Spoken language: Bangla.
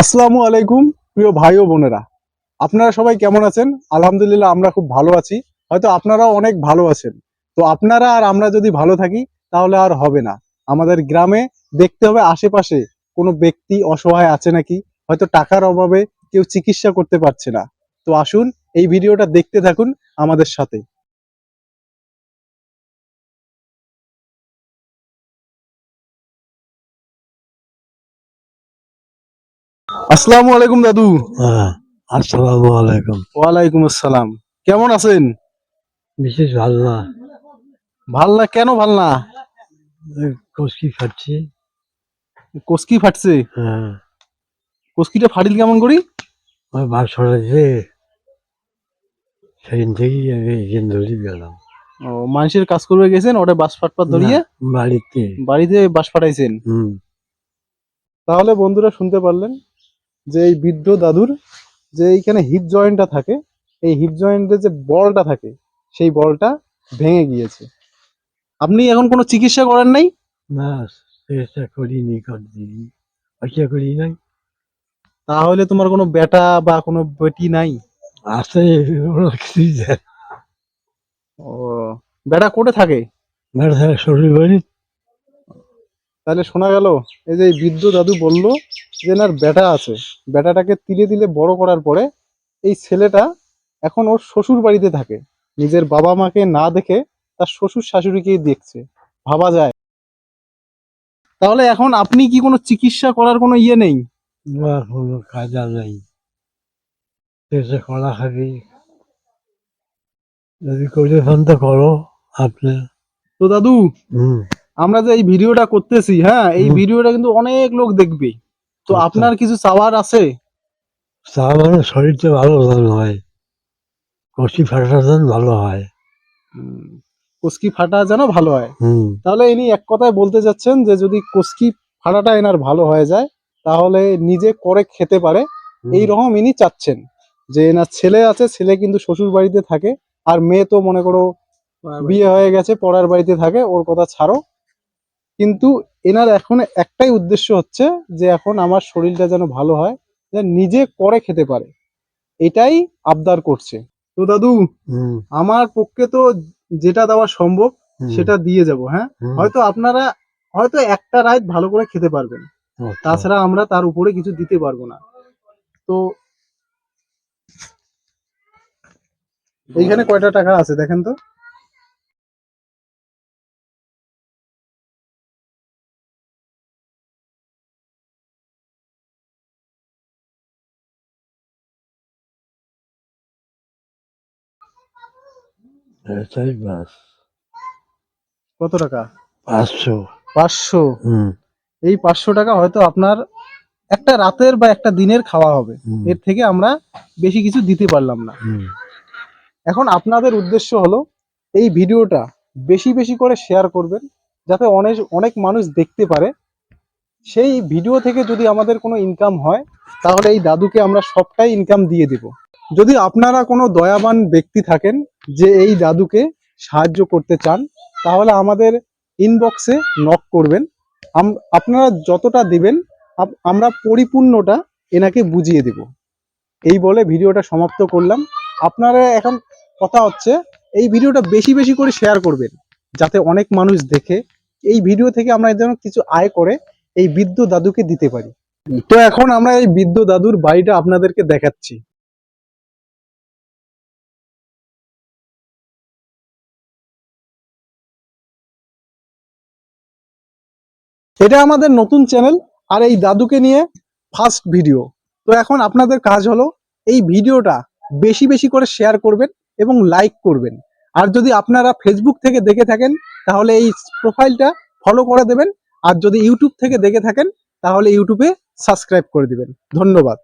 আসসালামু আলাইকুম, প্রিয় ভাই ও বোনেরা। আপনারা সবাই কেমন আছেন? আলহামদুলিল্লাহ, আমরা খুব ভালো আছি। হয়তো আপনারাও অনেক ভালো আছেন। তো আপনারা আর আমরা যদি ভালো থাকি, তাহলে আর হবে না। আমাদের গ্রামে দেখতে হবে আশেপাশে কোনো ব্যক্তি অসহায় আছে নাকি? হয়তো টাকার অভাবে কেউ চিকিৎসা করতে পারছে না। তো আসুন, এই ভিডিওটা দেখতে থাকুন আমাদের সাথে। আসসালামু আলাইকুম দাদু। হ্যাঁ আসসালামু আলাইকুম। ওয়ালাইকুম আসসালাম। কেমন আছেন? বিশেষ ভালো না ভালো না? কেন ভালো না? কচকি খাচ্ছি কসকি ফাটছে? হ্যাঁ। কসকিটা ফাটিল কেমন করি? ওই বাস ছড়াইছে সেদিন থেকেই আমি জিন্দলি গেলাম। ও মানুষের কাজ করবে গেছেন ওটা বাস ফাটপাত ধরিয়ে? বাড়িতে। বাড়িতে বাস ফাটাইছেন? হুম। তাহলে বন্ধুরা শুনতে পারলেন যে এই বৃদ্ধ দাদুর যে এইখানে হিপ জয়েন্টটা থাকে এই হিপ জয়েন্টের যে বলটা থাকে সেই বলটা ভেঙে গিয়েছে। আপনি এখন কোনো চিকিৎসা করেন নাই? না চেষ্টা করিনি করদিন পয়সা করি নাই। তাহলে তোমার কোনো বেটা বা কোনো বেটি নাই? আছে ও বেটা কোটে থাকে? থাকে শরীর বাড়ি তাহলে শোনা গেল এই যে বৃদ্ধ দাদু বলল যে এনার বেটা আছে। বেটাটাকে তিলে তিলে বড় করার পরে এই ছেলেটা এখন ওর শ্বশুর বাড়িতে থাকে। নিজের বাবা মাকে না দেখে তার শ্বশুর শাশুড়িকেই দেখছে। ভাবা যায়। তাহলে এখন আপনি কি কোনো চিকিৎসা করার কোনো ইয়ে নেই? না কোনো কাজা নাই। চেষ্টা করা খাবি যদি করে তো করো আপনি। তো দাদু আমরা যে এই ভিডিওটা করতেছি হ্যাঁ এই ভিডিওটা কিন্তু অনেক লোক দেখবে। তো। আপনার কিছু চাওয়ার আছে? মানে শরীরটা ভালো হয়। কষি ফাটা যেন ভালো হয়। কুস্কি ফাটা যেন ভালো হয়। হুম। তাহলে ইনি এক কথায় বলতে যাচ্ছেন যে যদি কুস্কি ফাটাটা এনার ভালো হয়ে যায় তাহলে নিজে করে খেতে পারে। এই রকম ইনি চাচ্ছেন যে এনার ছেলে আছে ছেলে কিন্তু শ্বশুর বাড়িতে থাকে আর মেয়ে তো মনে করো বিয়ে হয়ে গেছে পড়ার বাড়িতে থাকে ওর কথা ছাড়ো। কিন্তু এনার এখন একটাই উদ্দেশ্য হচ্ছে যে এখন আমার শরীরটা যেন ভালো হয় যে নিজে করে খেতে পারে। এটাই আবদার করছে। তো দাদু আমার পক্ষে তো যেটা দেওয়া সম্ভব সেটা দিয়ে যাব হ্যাঁ? হয়তো আপনারা হয়তো একটা রাত ভালো করে খেতে পারবেন। আচ্ছা। তাছাড়া আমরা তার উপরে কিছু দিতে পারব না। তো এইখানে কয়টা টাকা আছে দেখেন তো? এটাই কত টাকা? পাঁচশো। পাঁচশো? হুম। এই পাঁচশো টাকা হয়তো আপনার একটা রাতের বা একটা দিনের খাওয়া হবে। এর থেকে আমরা বেশি কিছু দিতে পারলাম না। এখন আপনাদের উদ্দেশ্য হলো এই ভিডিওটা বেশি বেশি করে শেয়ার করবেন যাতে অনেক অনেক মানুষ দেখতে পারে। সেই ভিডিও থেকে যদি আমাদের কোনো ইনকাম হয় তাহলে এই দাদুকে আমরা সবটাই ইনকাম দিয়ে দেব। যদি আপনারা কোনো দয়াবান ব্যক্তি থাকেন যে এই দাদুকে সাহায্য করতে চান, তাহলে আমাদের ইনবক্সে নক করবেন। আপনারা যতটা দিবেন আমরা পরিপূর্ণটা এনাকে বুঝিয়ে দেব। এই বলে ভিডিওটা সমাপ্ত করলাম। আপনারা এখন কথা হচ্ছে, এই ভিডিওটা বেশি বেশি করে শেয়ার করবেন, যাতে অনেক মানুষ দেখে। এই ভিডিও থেকে আমরা যেন কিছু আয় করে এই বৃদ্ধ দাদুকে দিতে পারি। তো এখন আমরা এই বৃদ্ধ দাদুর বাড়িটা আপনাদেরকে দেখাচ্ছি। এটা আমাদের নতুন চ্যানেল আর এই দাদুকে নিয়ে ফার্স্ট ভিডিও তো এখন আপনাদের কাজ হলো এই ভিডিওটা বেশি বেশি করে শেয়ার করবেন এবং লাইক করবেন। আর যদি আপনারা ফেসবুক থেকে দেখে থাকেন, তাহলে এই প্রোফাইলটা ফলো করে দেবেন। আর যদি ইউটিউব থেকে দেখে থাকেন, তাহলে ইউটিউবে সাবস্ক্রাইব করে দিবেন। ধন্যবাদ।